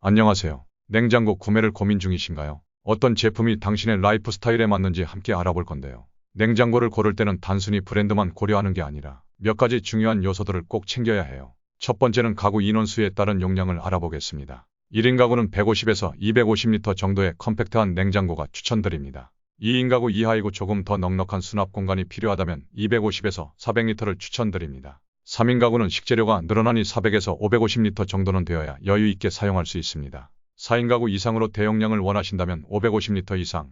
안녕하세요. 냉장고 구매를 고민 중이신가요? 어떤 제품이 당신의 라이프 스타일에 맞는지 함께 알아볼 건데요. 냉장고를 고를 때는 단순히 브랜드만 고려하는 게 아니라 몇 가지 중요한 요소들을 꼭 챙겨야 해요. 첫 번째는 가구 인원수에 따른 용량을 알아보겠습니다. 1인 가구는 150에서 250리터 정도의 컴팩트한 냉장고가 추천드립니다. 2인 가구 이하이고 조금 더 넉넉한 수납 공간이 필요하다면 250에서 400리터를 추천드립니다. 3인 가구는 식재료가 늘어나니 400에서 550리터 정도는 되어야 여유 있게 사용할 수 있습니다. 4인 가구 이상으로 대용량을 원하신다면 550리터 이상,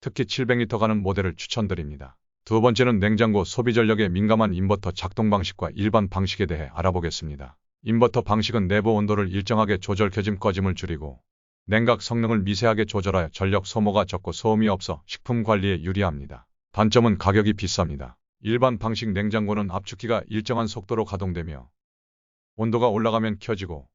특히 700리터 가는 모델을 추천드립니다. 두 번째는 냉장고 소비 전력에 민감한 인버터 작동 방식과 일반 방식에 대해 알아보겠습니다. 인버터 방식은 내부 온도를 일정하게 조절 켜짐 꺼짐을 줄이고 냉각 성능을 미세하게 조절하여 전력 소모가 적고 소음이 없어 식품 관리에 유리합니다. 단점은 가격이 비쌉니다. 일반 방식 냉장고는 압축기가 일정한 속도로 가동되며 온도가 올라가면 켜지고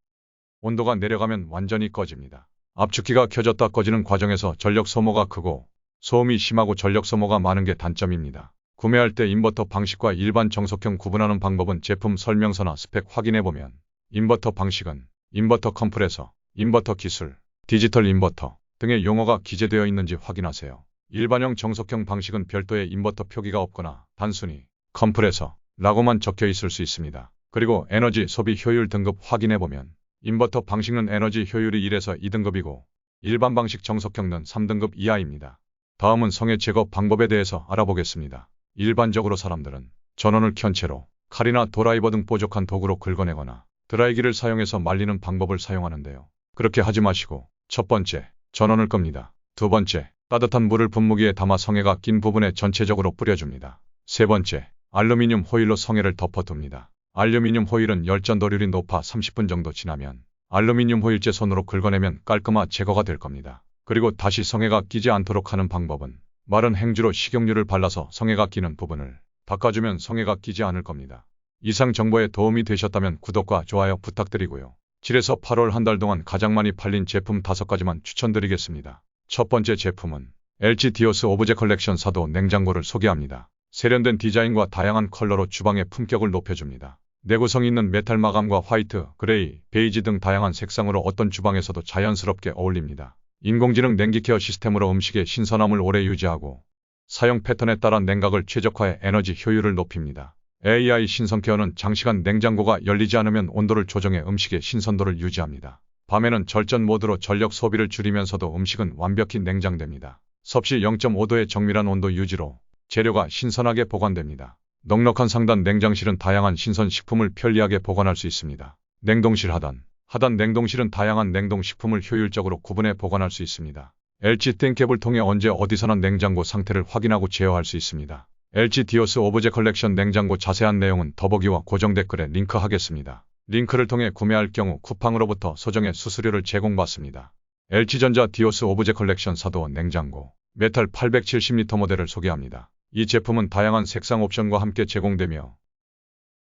온도가 내려가면 완전히 꺼집니다. 압축기가 켜졌다 꺼지는 과정에서 전력 소모가 크고 소음이 심하고 전력 소모가 많은 게 단점입니다. 구매할 때 인버터 방식과 일반 정속형 구분하는 방법은 제품 설명서나 스펙 확인해 보면 인버터 방식은 인버터 컴프레서, 인버터 기술, 디지털 인버터 등의 용어가 기재되어 있는지 확인하세요. 일반형 정속형 방식은 별도의 인버터 표기가 없거나 단순히 컴프레서 라고만 적혀 있을 수 있습니다. 그리고 에너지 소비 효율 등급 확인해 보면 인버터 방식은 에너지 효율이 1에서 2등급이고 일반 방식 정속형은 3등급 이하입니다. 다음은 성해 제거 방법에 대해서 알아보겠습니다. 일반적으로 사람들은 전원을 켠 채로 칼이나 도라이버 등 뾰족한 도구로 긁어내거나 드라이기를 사용해서 말리는 방법을 사용하는데요. 그렇게 하지 마시고 첫 번째, 전원을 끕니다. 두 번째, 따뜻한 물을 분무기에 담아 성해가 낀 부분에 전체적으로 뿌려줍니다. 세 번째, 알루미늄 호일로 성해를 덮어둡니다. 알루미늄 호일은 열전도율이 높아 30분 정도 지나면 알루미늄 호일제 손으로 긁어내면 깔끔하 제거가 될 겁니다. 그리고 다시 성해가 끼지 않도록 하는 방법은 마른 행주로 식용유를 발라서 성해가 끼는 부분을 닦아주면 성해가 끼지 않을 겁니다. 이상 정보에 도움이 되셨다면 구독과 좋아요 부탁드리고요. 7에서 8월 한 달 동안 가장 많이 팔린 제품 5가지만 추천드리겠습니다. 첫 번째 제품은 LG 디오스 오브제 컬렉션 사도 냉장고를 소개합니다. 세련된 디자인과 다양한 컬러로 주방의 품격을 높여줍니다. 내구성 있는 메탈 마감과 화이트, 그레이, 베이지 등 다양한 색상으로 어떤 주방에서도 자연스럽게 어울립니다. 인공지능 냉기 케어 시스템으로 음식의 신선함을 오래 유지하고 사용 패턴에 따라 냉각을 최적화해 에너지 효율을 높입니다. AI 신선 케어는 장시간 냉장고가 열리지 않으면 온도를 조정해 음식의 신선도를 유지합니다. 밤에는 절전 모드로 전력 소비를 줄이면서도 음식은 완벽히 냉장됩니다. 섭씨 0.5도의 정밀한 온도 유지로 재료가 신선하게 보관됩니다. 넉넉한 상단 냉장실은 다양한 신선 식품을 편리하게 보관할 수 있습니다. 냉동실 하단 하단 냉동실은 다양한 냉동식품을 효율적으로 구분해 보관할 수 있습니다. LG 땡캡을 통해 언제 어디서나 냉장고 상태를 확인하고 제어할 수 있습니다. LG 디오스 오브제 컬렉션 냉장고 자세한 내용은 더보기와 고정 댓글에 링크하겠습니다. 링크를 통해 구매할 경우 쿠팡으로부터 소정의 수수료를 제공받습니다. LG전자 디오스 오브제 컬렉션 사도원 냉장고 메탈 870리터 모델을 소개합니다. 이 제품은 다양한 색상 옵션과 함께 제공되며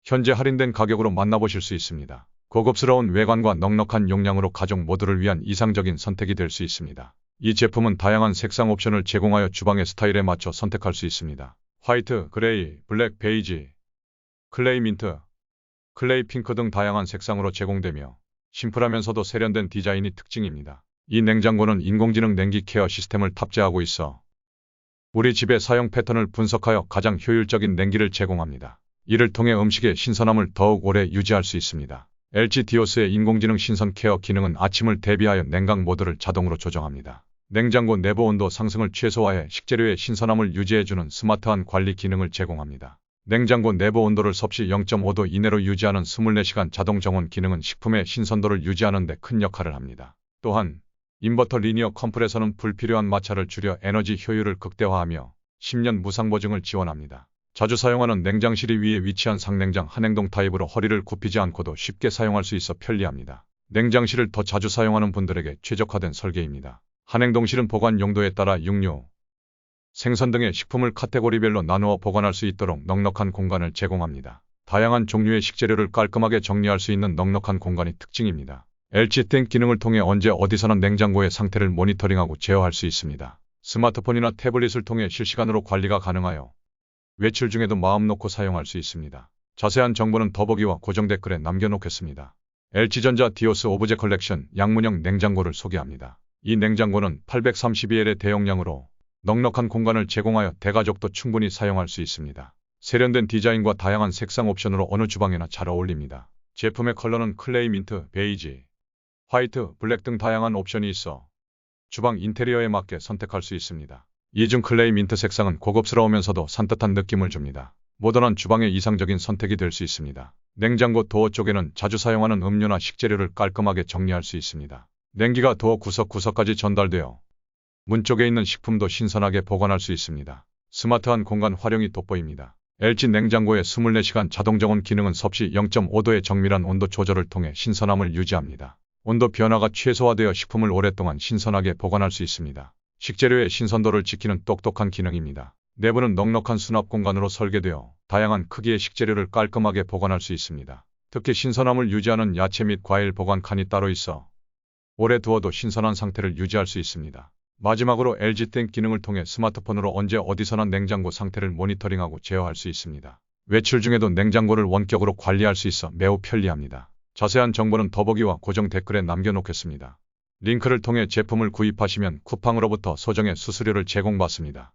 현재 할인된 가격으로 만나보실 수 있습니다. 고급스러운 외관과 넉넉한 용량으로 가족 모두를 위한 이상적인 선택이 될 수 있습니다. 이 제품은 다양한 색상 옵션을 제공하여 주방의 스타일에 맞춰 선택할 수 있습니다. 화이트, 그레이, 블랙, 베이지, 클레이 민트, 클레이 핑크 등 다양한 색상으로 제공되며 심플하면서도 세련된 디자인이 특징입니다. 이 냉장고는 인공지능 냉기 케어 시스템을 탑재하고 있어 우리 집의 사용 패턴을 분석하여 가장 효율적인 냉기를 제공합니다. 이를 통해 음식의 신선함을 더욱 오래 유지할 수 있습니다. LG 디오스의 인공지능 신선 케어 기능은 아침을 대비하여 냉각 모드를 자동으로 조정합니다. 냉장고 내부 온도 상승을 최소화해 식재료의 신선함을 유지해주는 스마트한 관리 기능을 제공합니다. 냉장고 내부 온도를 섭씨 0.5도 이내로 유지하는 24시간 자동 정원 기능은 식품의 신선도를 유지하는 데 큰 역할을 합니다. 또한 인버터 리니어 컴프레서는 불필요한 마찰을 줄여 에너지 효율을 극대화하며 10년 무상 보증을 지원합니다. 자주 사용하는 냉장실이 위에 위치한 상냉장 한행동 타입으로 허리를 굽히지 않고도 쉽게 사용할 수 있어 편리합니다. 냉장실을 더 자주 사용하는 분들에게 최적화된 설계입니다. 한행동실은 보관 용도에 따라 육류, 생선 등의 식품을 카테고리별로 나누어 보관할 수 있도록 넉넉한 공간을 제공합니다. 다양한 종류의 식재료를 깔끔하게 정리할 수 있는 넉넉한 공간이 특징입니다. LG 땡 기능을 통해 언제 어디서나 냉장고의 상태를 모니터링하고 제어할 수 있습니다. 스마트폰이나 태블릿을 통해 실시간으로 관리가 가능하여 외출 중에도 마음 놓고 사용할 수 있습니다. 자세한 정보는 더보기와 고정 댓글에 남겨놓겠습니다. LG전자 디오스 오브제 컬렉션 양문형 냉장고를 소개합니다. 이 냉장고는 832L의 대용량으로 넉넉한 공간을 제공하여 대가족도 충분히 사용할 수 있습니다. 세련된 디자인과 다양한 색상 옵션으로 어느 주방에나 잘 어울립니다. 제품의 컬러는 클레이 민트, 베이지, 화이트, 블랙 등 다양한 옵션이 있어 주방 인테리어에 맞게 선택할 수 있습니다. 이중 클레이 민트 색상은 고급스러우면서도 산뜻한 느낌을 줍니다. 모던한 주방의 이상적인 선택이 될 수 있습니다. 냉장고 도어 쪽에는 자주 사용하는 음료나 식재료를 깔끔하게 정리할 수 있습니다. 냉기가 도어 구석구석까지 전달되어 문 쪽에 있는 식품도 신선하게 보관할 수 있습니다. 스마트한 공간 활용이 돋보입니다. LG 냉장고의 24시간 자동 정원 기능은 섭씨 0.5도의 정밀한 온도 조절을 통해 신선함을 유지합니다. 온도 변화가 최소화되어 식품을 오랫동안 신선하게 보관할 수 있습니다. 식재료의 신선도를 지키는 똑똑한 기능입니다. 내부는 넉넉한 수납 공간으로 설계되어 다양한 크기의 식재료를 깔끔하게 보관할 수 있습니다. 특히 신선함을 유지하는 야채 및 과일 보관 칸이 따로 있어 오래 두어도 신선한 상태를 유지할 수 있습니다. 마지막으로 LG 땡 기능을 통해 스마트폰으로 언제 어디서나 냉장고 상태를 모니터링하고 제어할 수 있습니다. 외출 중에도 냉장고를 원격으로 관리할 수 있어 매우 편리합니다. 자세한 정보는 더보기와 고정 댓글에 남겨놓겠습니다. 링크를 통해 제품을 구입하시면 쿠팡으로부터 소정의 수수료를 제공받습니다.